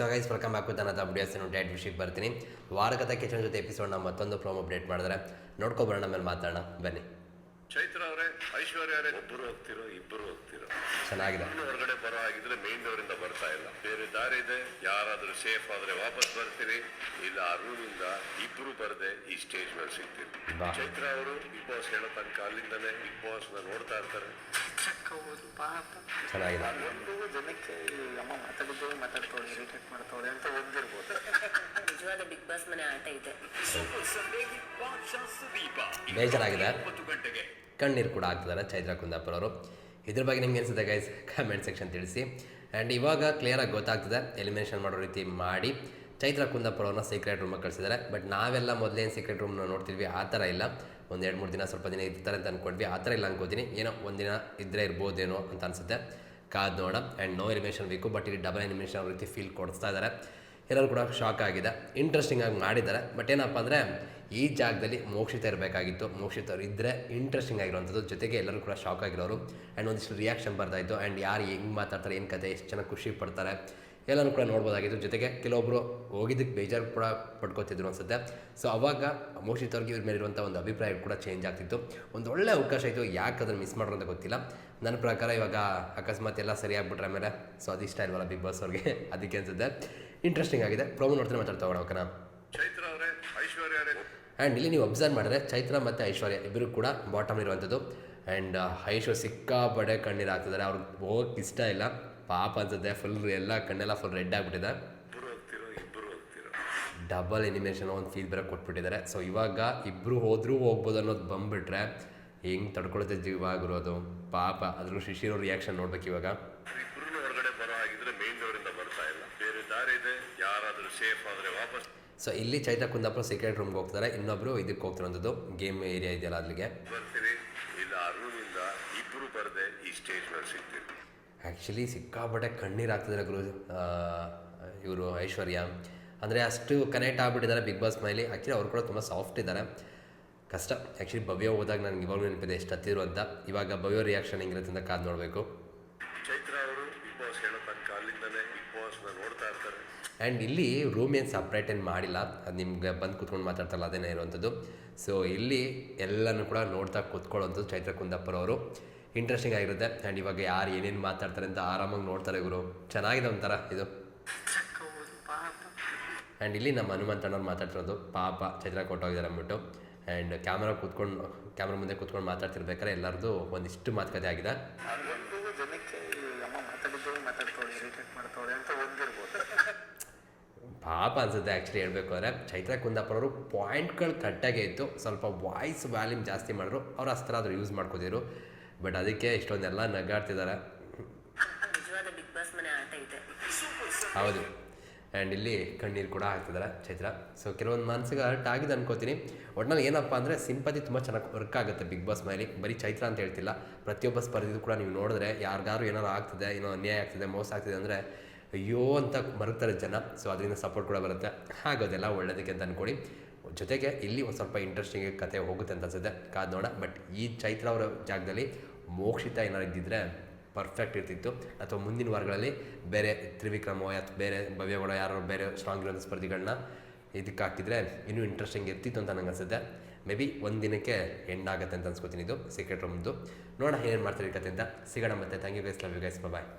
So guys welcome back with ಅನ್ನೋದು updates date ವಿಷಯಕ್ಕೆ ಬರ್ತೀನಿ. ವಾರಗತ ಕಿಚನ್ ಜೊತೆ ಎಪಿಸೋಡ್ನ ಮತ್ತೊಂದು ಪ್ರೋಮ್ ಅಪ್ಡೇಟ್ ಮಾಡಿದ್ರೆ ನೋಡ್ಕೊಬರೋಣ ಮೇಲೆ ಮಾತಾಡೋಣ. ಬನ್ನಿ. ಚೈತ್ರ ಅವರೇ ಐಶ್ವರ್ಯ ಅವರೇ ಇಬ್ಬರು ಹೋಗ್ತಿರೋ ಇಬ್ಬರು ಹೋಗ್ತಿರೋ. ಚೆನ್ನಾಗಿದೆ. ಹೊರಗಡೆ ಬರೋ ಆಗಿದ್ರೆ ಮೇನ್ ಅವರಿಂದ ಬರ್ತಾ ಇಲ್ಲ. ಬೇರೆ ದಾರಿ ಇದೆ ಯಾರಾದ್ರೂ ಸೇಫ್ ಆದ್ರೆ ವಾಪಸ್ ಬರ್ತೀರಿ. ಇಲ್ಲ ಆ ರೂಮ್ ಇಂದ ಇಬ್ರು ಬರದೆ ಈ ಸ್ಟೇಜ್ ಮೇಲೆ ಸಿಗ್ತೀರಿ. ಚೈತ್ರ ಅವರು ಬಿಗ್ ಬಾಸ್ ಹೇಳೋ ತನಕ ಅಲ್ಲಿಂದಲೇ ಬಿಗ್ ಬಾಸ್ನ ನೋಡ್ತಾ ಇರ್ತಾರೆ. ಹೌದು ಪಾಪ. ಚೆನ್ನಾಗಿದೆ ಒಂದು ಜನಕ್ಕೆ ಅಮ್ಮ ಮಾತಾಡಿದ್ದು ಮಾತಾಡ್ತವ್ರೆ ಇರಿಟೇಟ್ ಮಾಡ್ತವ್ರೆ ಅಂತ ಒಂದಿರ್ಬೋದು ನಿಜವಾದ ಬಿಗ್ ಬಾಸ್ ಮನೆ ಆಟ ಇದೆ. ಬೇಜಾರಾಗಿದೆ? ಕಣ್ಣೀರು ಕೂಡ ಆಗ್ತಿದ್ದಾರೆ ಚೈತ್ರ ಕುಂದಾಪುರ ಅವರು. ಇದ್ರ ಬಗ್ಗೆ ನಿಮ್ಗೆ ಅನಿಸುತ್ತೆ ಗೈಸ್ ಕಮೆಂಟ್ ಸೆಕ್ಷನ್ ತಿಳಿಸಿ. ಆ್ಯಂಡ್ ಇವಾಗ ಕ್ಲಿಯರಾಗಿ ಗೊತ್ತಾಗ್ತದೆ. ಎಲಿಮಿನೇಷನ್ ಮಾಡೋ ರೀತಿ ಮಾಡಿ. ಚೈತ್ರ ಕುಂದಾಪುರ ಅವ್ರನ್ನ ಸೀಕ್ರೆಟ್ ರೂಮ್ ಕಳಿಸಿದ್ದಾರೆ ಬಟ್ ನಾವೆಲ್ಲ ಮೊದಲೇನು ಸೀಕ್ರೆಟ್ ರೂಮ್ನ ನೋಡ್ತಿದ್ವಿ, ಆ ಥರ ಇಲ್ಲ. ಒಂದು ಎರಡು ಮೂರು ದಿನ ಸ್ವಲ್ಪ ದಿನ ಇರ್ತಾರೆ ಅಂತ ಅಂದ್ಕೊಂಡ್ವಿ ಆ ಥರ ಇಲ್ಲ ಅನ್ಕೋತೀನಿ. ಏನೋ ಒಂದಿನ ಇದ್ದರೆ ಇರ್ಬೋದೇನೋ ಅಂತ ಅನಿಸುತ್ತೆ. ಕಾದು ನೋಡ ಆ್ಯಂಡ್ ನೋ ಎಲಿಮಿನೇಷನ್ ಬೇಕು ಬಟ್ ಇಲ್ಲಿ ಡಬಲ್ ಎಲಿಮಿನೇಷನ್ ರೀತಿ ಫೀಲ್ ಕೊಡಿಸ್ತಾ ಇದ್ದಾರೆ ಎಲ್ಲರೂ ಕೂಡ ಶಾಕ್ ಆಗಿದೆ. ಇಂಟ್ರೆಸ್ಟಿಂಗ್ ಆಗಿ ಮಾಡಿದ್ದಾರೆ. ಬಟ್ ಏನಪ್ಪ ಅಂದರೆ, ಈ ಜಾಗದಲ್ಲಿ ಮೋಕ್ಷಿತ ಇರಬೇಕಾಗಿತ್ತು. ಮೋಕ್ಷಿತ ಅವರು ಇದ್ದರೆ ಇಂಟ್ರೆಸ್ಟಿಂಗ್ ಆಗಿರುವಂಥದ್ದು. ಜೊತೆಗೆ ಎಲ್ಲರೂ ಕೂಡ ಶಾಕ್ ಆಗಿರೋರು. ಆ್ಯಂಡ್ ಒಂದಿಷ್ಟು ರಿಯಾಕ್ಷನ್ ಬರ್ತಾಯಿತ್ತು ಆ್ಯಂಡ್ ಯಾರು ಹೆಂಗೆ ಮಾತಾಡ್ತಾರೆ, ಏನು ಕತೆ, ಎಷ್ಟು ಚೆನ್ನಾಗಿ ಖುಷಿ ಪಡ್ತಾರೆ. ಎಲ್ಲನೂ ಕೂಡ ನೋಡ್ಬೋದಾಗಿತ್ತು. ಜೊತೆಗೆ ಕೆಲವೊಬ್ಬರು ಹೋಗಿದ್ದಕ್ಕೆ ಬೇಜಾರು ಕೂಡ ಪಡ್ಕೋತಿದ್ರು ಅನ್ಸುತ್ತೆ. ಸೊ ಅವಾಗ ಮೋಕ್ಷಿತ್ ಅವ್ರಿಗೆ ಇವ್ರ ಮೇಲಿರುವಂಥ ಒಂದು ಅಭಿಪ್ರಾಯ ಕೂಡ ಚೇಂಜ್ ಆಗ್ತಿತ್ತು. ಒಂದು ಒಳ್ಳೆ ಅವಕಾಶ ಇತ್ತು. ಯಾಕೆ ಅದನ್ನು ಮಿಸ್ ಮಾಡೋರು ಅಂತ ಗೊತ್ತಿಲ್ಲ. ನನ್ನ ಪ್ರಕಾರ ಇವಾಗ ಅಕಸ್ಮಾತ್ ಎಲ್ಲ ಸರಿ ಆಗ್ಬಿಟ್ರೆ ಆಮೇಲೆ ಸೊ ಅದು ಇಷ್ಟ ಇಲ್ವಲ್ಲ ಬಿಗ್ ಬಾಸ್ ಅವ್ರಿಗೆ? ಅದಕ್ಕೆ ಅನ್ಸುತ್ತೆ. ಇಂಟ್ರೆಸ್ಟಿಂಗ್ ಆಗಿದೆ. ಪ್ರೋಮೋ ನೋಡ್ತೀನಿ ಮಾತಾಡ್ತಾ ಹೋಗೋಣ ಓಕೆನಾ? ಚೈತ್ರ ಅವರೇ ಐಶ್ವರ್ಯ ಅವರೇ. ಆ್ಯಂಡ್ ಇಲ್ಲಿ ನೀವು ಅಬ್ಸರ್ವ್ ಮಾಡಿದ್ರೆ ಚೈತ್ರ ಮತ್ತು ಐಶ್ವರ್ಯ ಇಬ್ಬರು ಕೂಡ ಬಾಟಮ್ ಇರುವಂಥದ್ದು ಆ್ಯಂಡ್ ಐಶ್ವರ್ಯ ಸಿಕ್ಕಾಪಡೆ ಕಣ್ಣೀರು ಹಾಕ್ತಿದ್ದಾರೆ. ಅವ್ರಿಗೆ ಹೋಗಕ್ಕೆ ಇಷ್ಟ ಇಲ್ಲ. ಪಾಪ ಅನ್ಸುತ್ತೆ ಫುಲ್ ಎಲ್ಲ ಕಣ್ಣೆಲ್ಲ ಫುಲ್ ರೆಡ್ ಆಗಿಬಿಟ್ಟಿದೆ. ಡಬಲ್ ಎನಿಮೇಷನ್ ಒಂದು ಫೀಲ್ ಬೇರೆ ಕೊಟ್ಬಿಟ್ಟಿದ್ದಾರೆ. ಸೊ ಇವಾಗ ಇಬ್ಬರು ಹೋದರೂ ಹೋಗ್ಬೋದು ಅನ್ನೋದು ಬಂದ್ಬಿಟ್ರೆ ಹೆಂಗೆ ತಡ್ಕೊಳುತ್ತೆ ಜೀವ ಆಗಿರೋದು ಪಾಪ ಅದ್ರ ಶಿಶಿರೋ ರಿಯಾಕ್ಷನ್ ನೋಡ್ಬೇಕು ಇವಾಗ. ಸೊ ಇಲ್ಲಿ. ಚೈತ್ರ ಕುಂದಾಪುರ ಸೀಕ್ರೆಟ್ ರೂಮ್ಗೆ ಹೋಗ್ತಾರೆ. ಇನ್ನೊಬ್ರು ಇದಕ್ಕೆ ಹೋಗ್ತಿರೋಂಥದ್ದು. ಗೇಮ್ ಏರಿಯಾ ಇದೆಯಲ್ಲ ಅಲ್ಲಿಗೆ ಬರ್ತೀವಿ. ಇಲ್ಲ ಆ ಬರ್ದೆ ಈ ಸ್ಟೇಜ್ ಮೇಲೆ ಆ್ಯಕ್ಚುಲಿ ಸಿಕ್ಕಾಪಟ್ಟೆ ಕಣ್ಣೀರು ಆಗ್ತಿದ್ದಾರೆ ಗುರು ಇವರು ಐಶ್ವರ್ಯ. ಅಂದರೆ ಅಷ್ಟು ಕನೆಕ್ಟ್ ಆಗಿಬಿಟ್ಟಿದ್ದಾರೆ ಬಿಗ್ ಬಾಸ್ ಮೈಲಿ ಆ್ಯಕ್ಚುಲಿ ಅವ್ರು ಕೂಡ ತುಂಬ ಸಾಫ್ಟ್ ಇದ್ದಾರೆ ಕಷ್ಟ. ಆ್ಯಕ್ಚುಲಿ ಭವ್ಯ ಹೋದಾಗ ನನಗೆ ಇವಾಗಲೂ ನೆನಪಿದೆ ಎಷ್ಟು ಹತ್ತಿರು ಅಂತ. ಇವಾಗ ಭವ್ಯ ರಿಯಾಕ್ಷನ್ ಹೆಂಗಿರುತ್ತೆ ಅಂತ ಕಾದು ನೋಡಬೇಕು. ಚೈತ್ರ ಅವರು ಬಿಗ್ ಬಾಸ್ ಹೇಳೋ ತನಕ ಅಲ್ಲಿಂದನೇ ಬಿಗ್ ಬಾಸ್ನ ನೋಡ್ತಾ ಇರ್ತಾರೆ. ಆ್ಯಂಡ್ ಇಲ್ಲಿ ರೂಮ್ ಏನು ಸಪ್ರೇಟ್ ಏನು ಮಾಡಿಲ್ಲ. ಅದು ನಿಮ್ಗೆ ಬಂದು ಕೂತ್ಕೊಂಡು ಮಾತಾಡ್ತಾರಲ್ಲ ಅದೇನೇ ಇರುವಂಥದ್ದು ಸೊ ಇಲ್ಲಿ ಎಲ್ಲನೂ ಕೂಡ ನೋಡ್ತಾ ಕೂತ್ಕೊಳ್ಳೋಂಥದ್ದು ಚೈತ್ರ ಕುಂದಾಪುರ ಅವರು ಇಂಟ್ರೆಸ್ಟಿಂಗ್ ಆಗಿರುತ್ತೆ. ಆ್ಯಂಡ್ ಇವಾಗ ಯಾರು ಏನೇನು ಮಾತಾಡ್ತಾರೆ ಅಂತ ಆರಾಮಾಗಿ ನೋಡ್ತಾರೆ ಗುರು. ಚೆನ್ನಾಗಿದೆ ಒಂಥರ ಇದು. ಆ್ಯಂಡ್ ಇಲ್ಲಿ ನಮ್ಮ ಹನುಮಂತಣ್ಣವ್ರು ಮಾತಾಡ್ತಿರೋದು. ಪಾಪ ಚೈತ್ರ ಕೊಟ್ಟೋಗಿದ್ದಾರೆ ಅಂದ್ಬಿಟ್ಟು. ಆ್ಯಂಡ್ ಕ್ಯಾಮ್ರಾ ಕೂತ್ಕೊಂಡು ಕ್ಯಾಮ್ರಾ ಮುಂದೆ ಕೂತ್ಕೊಂಡು ಮಾತಾಡ್ತಿರ್ಬೇಕಾದ್ರೆ ಎಲ್ಲರದು ಒಂದಿಷ್ಟು ಮಾತುಕತೆ ಆಗಿದೆ. ಪಾಪ ಅನ್ಸುತ್ತೆ ಆ್ಯಕ್ಚುಲಿ ಹೇಳಬೇಕು ಅಂದರೆ ಚೈತ್ರ ಕುಂದಾಪುರವರು ಪಾಯಿಂಟ್ಗಳು ಕಟ್ಟಾಗೆ ಇತ್ತು. ಸ್ವಲ್ಪ ವಾಯ್ಸ್ ವ್ಯಾಲ್ಯೂಮ್ ಜಾಸ್ತಿ ಮಾಡಿದ್ರು. ಅವ್ರು ಅಸ್ತ್ರ ಆದರೂ ಯೂಸ್ ಮಾಡ್ಕೋತಿದ್ರು. ಬಟ್ ಅದಕ್ಕೆ ಇಷ್ಟೊಂದೆಲ್ಲ ನಗಾಡ್ತಿದ್ದಾರೆ. ಹೌದು. ಆ್ಯಂಡ್ ಇಲ್ಲಿ ಕಣ್ಣೀರು ಕೂಡ ಹಾಕ್ತಿದ್ದಾರೆ ಚೈತ್ರ. ಸೊ ಕೆಲವೊಂದು ಮನಸ್ಸಿಗೆ ಹರ್ಟ್ ಆಗಿದೆ ಅನ್ಕೋತೀನಿ. ಒಟ್ನಲ್ಲಿ ಏನಪ್ಪ ಅಂದರೆ ಸಿಂಪತಿ ತುಂಬ ಚೆನ್ನಾಗಿ ವರ್ಕ್ ಆಗುತ್ತೆ ಬಿಗ್ ಬಾಸ್ ಮನೇಲಿ. ಬರೀ ಚೈತ್ರ ಅಂತ ಹೇಳ್ತಿಲ್ಲ. ಪ್ರತಿಯೊಬ್ಬ ಸ್ಪರ್ಧಿದು ಕೂಡ ನೀವು ನೋಡಿದ್ರೆ ಯಾರಿಗಾರು ಏನಾರು ಆಗ್ತದೆ ಏನೋ ಅನ್ಯಾಯ ಆಗ್ತಿದೆ ಮೋಸ ಆಗ್ತಿದೆ ಅಂದರೆ ಅಯ್ಯೋ ಅಂತ ಮರುತ್ತಾರೆ ಜನ. ಸೊ ಅದರಿಂದ ಸಪೋರ್ಟ್ ಕೂಡ ಬರುತ್ತೆ. ಆಗೋದೆಲ್ಲ ಒಳ್ಳೇದಕ್ಕೆ ಅಂತ ಅಂದ್ಕೊಳ್ಳಿ ಜೊತೆಗೆ ಇಲ್ಲಿ ಒಂದು ಸ್ವಲ್ಪ ಇಂಟ್ರೆಸ್ಟಿಂಗ್ ಕತೆ ಹೋಗುತ್ತೆ ಅಂತ ಅನ್ಸುತ್ತೆ. ಕಾದ್ ನೋಡೋಣ. ಬಟ್ ಈ ಚೈತ್ರ ಅವರ ಜಾಗದಲ್ಲಿ ಮೋಕ್ಷಿತ ಏನಾರು ಇದ್ದಿದ್ರೆ ಪರ್ಫೆಕ್ಟ್ ಇರ್ತಿತ್ತು. ಅಥವಾ ಮುಂದಿನ ವಾರಗಳಲ್ಲಿ ಬೇರೆ ತ್ರಿವಿಕ್ರಮೋ ಅಥವಾ ಬೇರೆ ಭವ್ಯಗೌಡ ಯಾರೋ ಬೇರೆ ಸ್ಟ್ರಾಂಗ್ ಇರೋಂಥ ಸ್ಪರ್ಧಿಗಳನ್ನ ಇದಕ್ಕೆ ಹಾಕಿದ್ರೆ ಇನ್ನೂ ಇಂಟ್ರೆಸ್ಟಿಂಗ್ ಇರ್ತಿತ್ತು ಅಂತ ನಂಗೆ ಅನ್ಸುತ್ತೆ. ಮೇ ಬಿ ಒಂದು ದಿನಕ್ಕೆ ಎಂಡ್ ಆಗುತ್ತೆ ಅಂತ ಅನ್ಸ್ಕೊತೀನಿ ಇದು ಸೀಕ್ರೆಟ್ ರೂಮ್ದು ನೋಡೋಣ ಏನೇನು ಮಾಡ್ತಾರೆ ಕತೆ ಅಂತ. ಸಿಗೋಣ ಮತ್ತೆ. Thank you guys love you guys bye